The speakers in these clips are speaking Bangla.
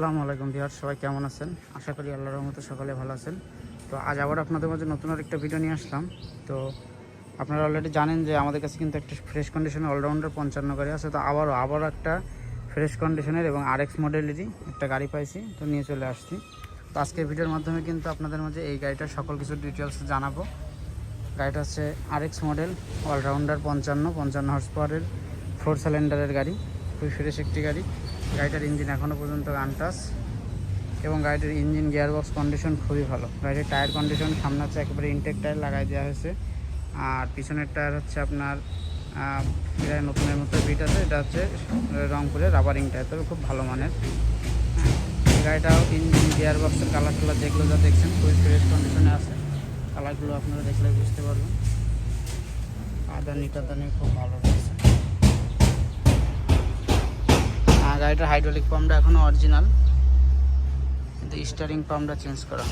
আসসালামু আলাইকুম বিহার সবাই কেমন আছেন? আশা করি আল্লাহর রহমতে সকালে ভালো আছেন। তো আজ আবার আপনাদের মাঝে নতুন আর একটা ভিডিও নিয়ে আসলাম। তো আপনারা অলরেডি জানেন যে আমাদের কাছে কিন্তু একটা ফ্রেশ কন্ডিশনের অলরাউন্ডার পঞ্চান্ন গাড়ি আছে। তো আবারও আবারও একটা ফ্রেশ কন্ডিশনের এবং আর আরএক্স মডেলেরই একটা গাড়ি পাইছি। তো নিয়ে চলে আসছি। তো আজকের ভিডিওর মাধ্যমে কিন্তু আপনাদের মাঝে এই গাড়িটার সকল কিছু ডিটেলস জানাব। গাড়িটা হচ্ছে আরএক্স মডেল অলরাউন্ডার পঞ্চান্ন পঞ্চান্ন হর্স পাওয়ারের ফোর সিলিন্ডারের গাড়ি। খুবই ফ্রেশ একটি গাড়ি। গাড়িটার ইঞ্জিন এখনও পর্যন্ত আনটাস এবং গাড়িটির ইঞ্জিন গিয়ারবক্স কন্ডিশন খুবই ভালো। গাড়ির টায়ার কন্ডিশন, সামনে হচ্ছে একেবারে ইনটেক টায়ার লাগাই দেওয়া হয়েছে। আর পিছনের টায়ার হচ্ছে আপনার এটা নতুনের মতো বিট আছে, এটা হচ্ছে রংপুরের রাবারিং টায়ার তবে খুব ভালো মানের। গাড়িটাও ইঞ্জিন, গিয়ারবক্সের কালার টালার যেগুলো যা দেখছেন, খুবই ফ্রেশ কন্ডিশনে আছে। কালারগুলো আপনারা দেখলে বুঝতে পারবেন। আদানি টাদানি খুব ভালো রয়েছে আর গাড়িটার হাইড্রোলিক পাম্পটা এখনও অরিজিনাল কিন্তু স্টারিং পাম্পটা চেঞ্জ করা।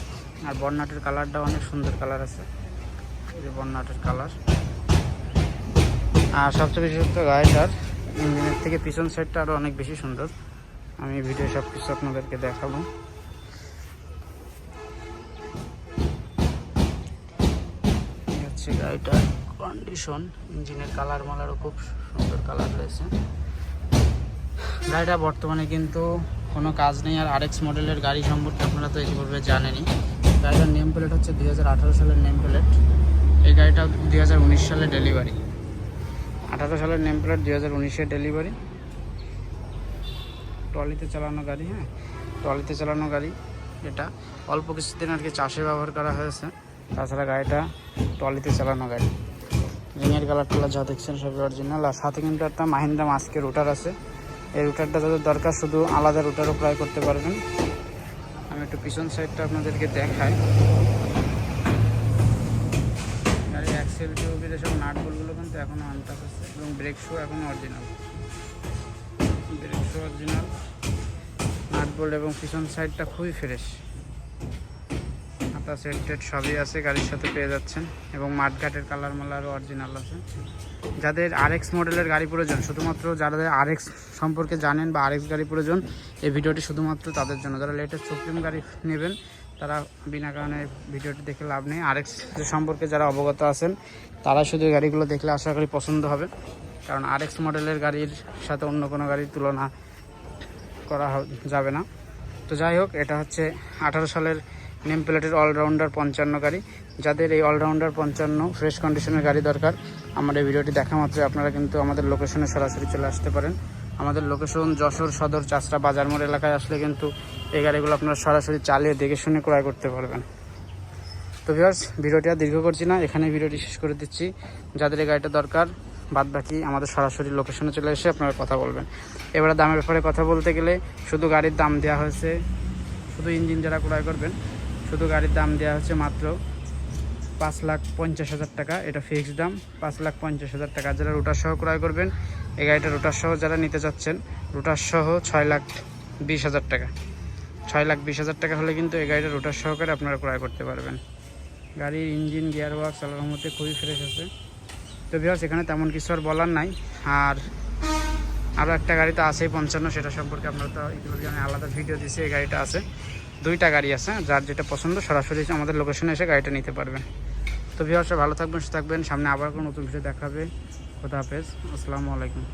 আর বর্নাটের কালারটা অনেক সুন্দর কালার আছে। যে বর্নাটের কালার আর সবচেয়ে বিশেষত গাড়িটার ইঞ্জিনের থেকে পিছন সাইডটা আরও অনেক বেশি সুন্দর। আমি ভিডিও সব কিছু আপনাদেরকে দেখাবো। হচ্ছে গাড়িটার কন্ডিশন ইঞ্জিনের কালার মালারও খুব সুন্দর কালার রয়েছে। গাড়িটা বর্তমানে কিন্তু কোনো কাজ নেই, আর আরএক্স মডেলের গাড়ি সম্পর্কে আপনারা তো ইতিপূর্বে জানেনই। গাড়িটার নেম প্লেট হচ্ছে দুই হাজার আঠারো সালের নেম প্লেট এই গাড়িটা দু হাজার উনিশ সালে ডেলিভারি আঠারো সালের নেম প্লেট দুই হাজার উনিশের ডেলিভারি ট্রলিতে চালানো গাড়ি হ্যাঁ? ট্রলিতে চালানো গাড়ি এটা। অল্প কিছুদিন আর কি চাষে ব্যবহার করা হয়েছে। তাছাড়া গাড়িটা ট্রলিতে চালানো গাড়ি। রিংয়ের কালার টালার যা দেখছেন সবই অরিজিনাল আর সাথে কিন্তু একটা মাহিন্দ্রা মাস্কের রুটার আছে। এই রুটারটা যাদের দরকার, শুধু আলাদা রুটারও ক্রয় করতে পারবেন। আমি একটু পিছন সাইডটা আপনাদেরকে দেখাই। কিন্তু এখনও আছে এবং ব্রেক শু এখনও অরিজিনাল ব্রেক অরিজিনাল এবং পিছন সাইডটা খুবই ফ্রেশ হাতা সেট টেট সবই আছে, গাড়ির সাথে পেয়ে যাচ্ছেন। এবং মাঠঘাটের কালার মালারও অরিজিনাল আছে। যাদের আরএক্স মডেলের গাড়ি প্রয়োজন, শুধুমাত্র যাদের আরএক্স সম্পর্কে জানেন বা আরএক্স গাড়ি প্রয়োজন, এই ভিডিওটি শুধুমাত্র তাদের জন্য। যারা লেটেস্ট সুপ্রিম গাড়ি নেবেন, তারা বিনা কারণে ভিডিওটি দেখে লাভ নেই। আরএক্স সম্পর্কে যারা অবগত আছেন, তারা শুধু গাড়িগুলো দেখলে আশা করি পছন্দ হবে। কারণ আরএক্স মডেলের গাড়ির সাথে অন্য কোনো গাড়ির তুলনা করা যাবে না। তো যাই হোক, এটা হচ্ছে আঠারো সালের নেম প্লেটের অলরাউন্ডার পঞ্চান্ন গাড়ি যাদের এই অলরাউন্ডার পঞ্চান্ন ফ্রেশ কন্ডিশনের গাড়ি দরকার, আমার এই ভিডিওটি দেখা মাত্রই আপনারা কিন্তু আমাদের লোকেশনে সরাসরি চলে আসতে পারেন। আমাদের লোকেশন যশোর সদর চাষরা বাজার মোড় এলাকায় আসলে কিন্তু এই গাড়িগুলো আপনারা সরাসরি চালিয়ে দেখে শুনে ক্রয় করতে পারবেন। তো ভিউয়ার্স ভিডিওটি আর দীর্ঘ করছি না, এখানে ভিডিওটি শেষ করে দিচ্ছি। যাদের এই গাড়িটা দরকার বাদ বাকি আমাদের সরাসরি লোকেশনে চলে এসে আপনারা কথা বলবেন। এবারে দামের ব্যাপারে কথা বলতে গেলে শুধু গাড়ির দাম দেওয়া হয়েছে, শুধু ইঞ্জিন যারা ক্রয় করবেন শুধু গাড়ির দাম দেওয়া হচ্ছে মাত্র পাঁচ লাখ পঞ্চাশ হাজার টাকা। এটা ফিক্সড দাম, পাঁচ লাখ পঞ্চাশ হাজার টাকা। যারা রুটার সহ ক্রয় করবেন, এই গাড়িটা রুটার সহ যারা নিতে চাচ্ছেন, রুটার সহ ছয় লাখ বিশ হাজার টাকা। ছয় লাখ বিশ হাজার টাকা হলে কিন্তু এই গাড়িটা রুটার সহকারে আপনারা ক্রয় করতে পারবেন। গাড়ির ইঞ্জিন গিয়ার ওয়ার্কস আলার মধ্যে খুবই ফ্রেশ আছে। তো বিহার এখানে তেমন কিছু আর বলার নাই। আর আরও একটা গাড়ি তো আছেই পঞ্চান্ন, সেটা সম্পর্কে আপনারা তো ইতিমধ্যে আলাদা ভিডিও দিয়েছি, এই গাড়িটা আছে। দুইটা গাড়ি আছে, যার যেটা পছন্দ, সরাসরি আমাদের লোকেশনে এসে গাড়িটা নিতে পারবেন। তো ভিউয়ার্সরা ভালো থাকবেন, সুস্থ থাকবেন। সামনে আবার কোনো নতুন ভিডিও দেখাবে খোদা হাফেজ। আসসালামু আলাইকুম।